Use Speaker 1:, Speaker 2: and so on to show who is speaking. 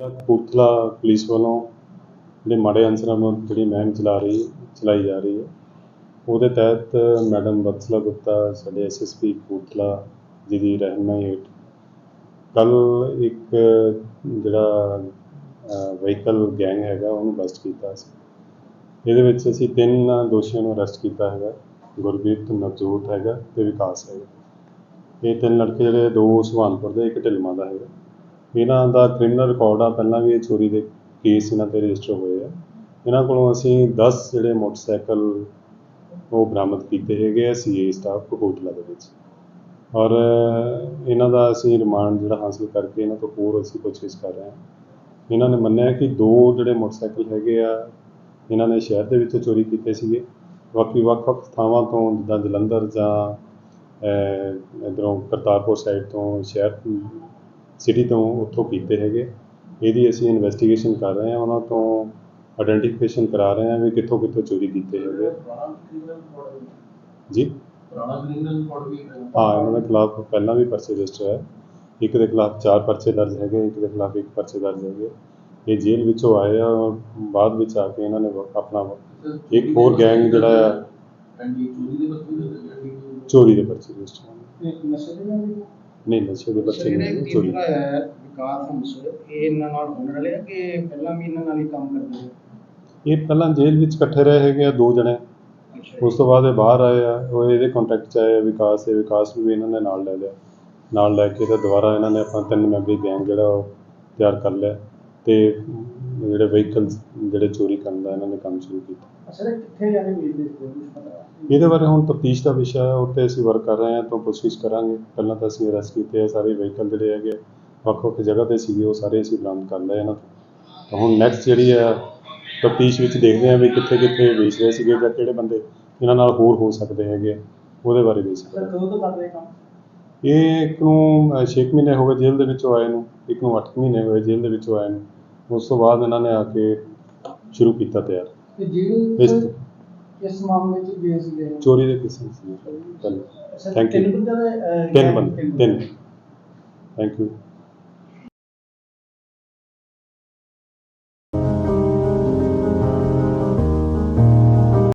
Speaker 1: Kapurthala police ਵੱਲੋਂ ਜਿਹੜੇ ਮਾੜੇ ਅੰਸਰਾਂ ਨੂੰ ਜਿਹੜੀ ਮਹਿਮ ਚਲਾ ਰਹੀ, ਚਲਾਈ ਜਾ ਰਹੀ ਹੈ, ਉਹਦੇ ਤਹਿਤ ਮੈਡਮ ਵਤਸਲਾ ਗੁਪਤਾ, ਸਾਡੇ ਐਸਐਸਪੀ ਕਪੂਰਥਲਾ ਜੀ ਦੀ ਰਹਿਨਮਾਈ ਹੇਠ ਕੱਲ ਇੱਕ ਜਿਹੜਾ ਵਹੀਕਲ ਗੈਂਗ ਹੈਗਾ, ਉਹਨੂੰ ਬਸਟ ਕੀਤਾ ਸੀ। ਇਹਦੇ ਵਿੱਚ ਅਸੀਂ ਤਿੰਨ ਦੋਸ਼ੀਆਂ ਨੂੰ ਅਰੈਸਟ ਕੀਤਾ ਹੈਗਾ ਗੁਰਬੀਤ ਨਵਜੋਤ ਹੈਗਾ ਤੇ ਵਿਕਾਸ ਹੈਗਾ। ਇਹ ਤਿੰਨ ਲੜਕੇ ਜਿਹੜੇ ਦੋ ਸੁਹਾਨਪੁਰ ਦੇ, ਇੱਕ ਢਿਲਮਾ ਦਾ ਹੈਗਾ। ਇਹਨਾਂ ਦਾ ਕ੍ਰਿਮੀਨਲ ਰਿਕਾਰਡ ਆ, ਪਹਿਲਾਂ ਵੀ ਇਹ ਚੋਰੀ ਦੇ ਕੇਸ ਇਹਨਾਂ ਤੇ ਰਜਿਸਟਰ ਹੋਏ ਆ। ਇਹਨਾਂ ਕੋਲੋਂ ਅਸੀਂ 10 ਜਿਹੜੇ ਮੋਟਰਸਾਈਕਲ ਉਹ ਬਰਾਮਦ ਕੀਤੇ ਹੈਗੇ ਆ ਸੀਏ ਸਟਾਫ ਕਪੂਰਥਲਾ ਦੇ ਵਿੱਚ। ਔਰ ਇਹਨਾਂ ਦਾ ਅਸੀਂ ਰਿਮਾਂਡ ਜਿਹੜਾ ਹਾਸਲ ਕਰਕੇ ਇਹਨਾਂ ਤੋਂ ਹੋਰ ਅਸੀਂ ਪੁੱਛਗਿੱਛ ਕਰ ਰਹੇ ਹਾਂ। ਇਹਨਾਂ ਨੇ ਮੰਨਿਆ ਕਿ ਦੋ ਜਿਹੜੇ ਮੋਟਰਸਾਈਕਲ ਹੈਗੇ ਆ, ਇਹਨਾਂ ਨੇ ਸ਼ਹਿਰ ਦੇ ਵਿੱਚੋਂ ਚੋਰੀ ਕੀਤੇ ਸੀਗੇ। ਬਾਕੀ ਵੱਖ-ਵੱਖ ਥਾਵਾਂ ਤੋਂ ਜਿੱਦਾਂ ਜਲੰਧਰ ਜਾਂ ਇੱਧਰੋਂ ਕਰਤਾਰਪੁਰ ਸਾਈਡ ਤੋਂ ਸ਼ਹਿਰ ਸਿਟੀ ਤੋਂ ਉੱਥੋਂ ਕੀਤੇ ਹੈਗੇ। ਇਹਦੀ ਅਸੀਂ ਇਨਵੈਸਟੀਗੇਸ਼ਨ ਕਰ ਰਹੇ ਹਾਂ, ਉਹਨਾਂ ਤੋਂ ਆਇਡੈਂਟੀਫਿਕੇਸ਼ਨ ਕਰਾ ਰਹੇ ਹਾਂ ਵੀ ਕਿੱਥੋਂ ਕਿੱਥੋਂ ਚੋਰੀ ਕੀਤੇ ਹੈਗੇ। ਜੀ?
Speaker 2: ਹਾਂ,
Speaker 1: ਇਹਨਾਂ ਦੇ ਖਿਲਾਫ ਪਹਿਲਾਂ ਵੀ ਪਰਚੇ ਰਜਿਸਟਰ ਹੈ ਇੱਕ ਦੇ ਖਿਲਾਫ ਚਾਰ ਪਰਚੇ ਦਰਜ ਹੈਗੇ, ਇੱਕ ਦੇ ਖਿਲਾਫ ਇੱਕ ਪਰਚੇ ਦਰਜ ਹੈਗੇ। ਇਹ ਜੇਲ੍ਹ ਵਿੱਚੋਂ ਆਏ ਆ, ਬਾਅਦ ਵਿੱਚ ਆ ਕੇ ਇਹਨਾਂ ਨੇ ਆਪਣਾ ਇੱਕ ਹੋਰ ਗੈਂਗ ਜਿਹੜਾ ਆ
Speaker 2: ਚੋਰੀ ਦੇ ਦੇ
Speaker 1: ਦੇ ਪਰਚੇ ਰਜਿਸਟਰ
Speaker 3: ਨਸ਼ੇ ਦੇ ਨਾਲ ਵੀ
Speaker 1: ਨਹੀਂ ਨਸ਼ੇ ਦੇ ਪਰਚੇ ਨਹੀਂ
Speaker 3: ਇਹ
Speaker 1: ਚੋਰੀ
Speaker 3: ਹੈ ਵਿਕਾਸ ਹੰਸ ਇਹ ਇਹਨਾਂ ਨਾਲ ਹੋਣ ਵਾਲੇ ਆ ਕਿ ਪਹਿਲਾਂ ਵੀ ਇਹਨਾਂ ਨਾਲ ਹੀ ਕੰਮ ਕਰਦੇ ਨੇ
Speaker 1: ਇਹ ਪਹਿਲਾਂ ਜੇਲ੍ਹ ਵਿੱਚ ਇਕੱਠੇ ਰਹੇ ਹੈਗੇ ਆ ਦੋ ਜਣੇ। ਉਸ ਤੋਂ ਬਾਅਦ ਇਹ ਬਾਹਰ ਆਏ ਆ ਉਹ ਇਹਦੇ ਕੰਟੈਕਟ 'ਚ ਆਏ ਆ ਵਿਕਾਸ ਦੇ ਵਿਕਾਸ ਨੂੰ ਵੀ ਇਹਨਾਂ ਨੇ ਨਾਲ ਲੈ ਲਿਆ। ਨਾਲ ਲੈ ਕੇ ਤੇ ਦੁਬਾਰਾ ਇਹਨਾਂ ਨੇ ਆਪਣਾ ਤਿੰਨ ਮੈਂਬਰੀ ਗੈਂਗ ਜਿਹੜਾ ਉਹ ਤਿਆਰ ਕਰ ਲਿਆ। ਤੇ ਜਿਹੜੇ ਵਹੀਕਲਸ ਜਿਹੜੇ ਚੋਰੀ ਕਰਨ ਦਾ ਇਹਨਾਂ ਨੇ ਕੰਮ ਸ਼ੁਰੂ ਕੀਤਾ।
Speaker 3: ਅਸਲ ਕਿੱਥੇ ਜਾਣੇ ਮਿਲਦੇ ਸੀ
Speaker 1: ਇਹਦੇ ਬਾਰੇ ਹੁਣ ਤਫਤੀਸ਼ ਦਾ ਵਿਸ਼ਾ ਹੈ ਉੱਤੇ ਅਸੀਂ ਵਰਕ ਕਰ ਰਹੇ ਹਾਂ ਤੋਂ ਕੋਸ਼ਿਸ਼ ਕਰਾਂਗੇ। ਪਹਿਲਾਂ ਤਾਂ ਅਸੀਂ ਅਰੈਸਟ ਕੀਤੇ ਆ ਸਾਰੇ ਵਹੀਕਲ ਜਿਹੜੇ ਹੈਗੇ ਆ, ਵੱਖ-ਵੱਖ ਜਗ੍ਹਾ ਤੇ ਸੀਗੇ ਉਹ ਸਾਰੇ ਅਸੀਂ ਬਰਾਮਦ ਕਰ ਲਏ ਇਹਨਾਂ ਤੋਂ। ਤਾਂ ਹੁਣ ਨੈਕਸਟ ਜਿਹੜੀ ਹੈ ਤਫਤੀਸ਼ ਵਿੱਚ ਦੇਖਦੇ ਹਾਂ ਵੀ ਕਿੱਥੇ-ਕਿੱਥੇ ਵੇਚ ਰਹੇ ਸੀਗੇ ਜਾਂ ਕਿਹੜੇ ਬੰਦੇ ਇਹਨਾਂ ਨਾਲ ਹੋਰ ਹੋ ਸਕਦੇ ਹੈਗੇ ਆ, ਉਹਦੇ ਬਾਰੇ ਵੀ
Speaker 3: ਸਰ ਕਦੋਂ ਤੋਂ ਕਰ ਰਹੇ ਕੰਮ?
Speaker 1: ਇਹ ਇੱਕ ਨੂੰ 6 ਮਹੀਨੇ ਹੋ ਗਏ ਜੇਲ੍ਹ ਦੇ ਵਿੱਚੋਂ ਆਏ ਨੂੰ ਇੱਕ ਨੂੰ 8 ਮਹੀਨੇ ਹੋਏ ਜੇਲ੍ਹ ਦੇ ਵਿੱਚੋਂ ਆਏ ਨੂੰ। ਉਸ ਤੋਂ ਬਾਅਦ ਇਹਨਾਂ ਨੇ ਆ ਕੇ ਸ਼ੁਰੂ ਕੀਤਾ ਤਿਆਰ
Speaker 3: ਤੇ ਜਿਹੜੇ
Speaker 1: ਇਸ
Speaker 3: ਇਸ ਮਾਮਲੇ 'ਚ ਗਏ ਸੀਗੇ?
Speaker 1: ਚੋਰੀ ਦੇ ਕਿਸਮ ਸੀ you.
Speaker 3: ਤਿੰਨ ਦੇ, ਅਹ,
Speaker 1: ਤਿੰਨ ਬੰਦੇ ਤਿੰਨ ਥੈਂਕ ਯੂ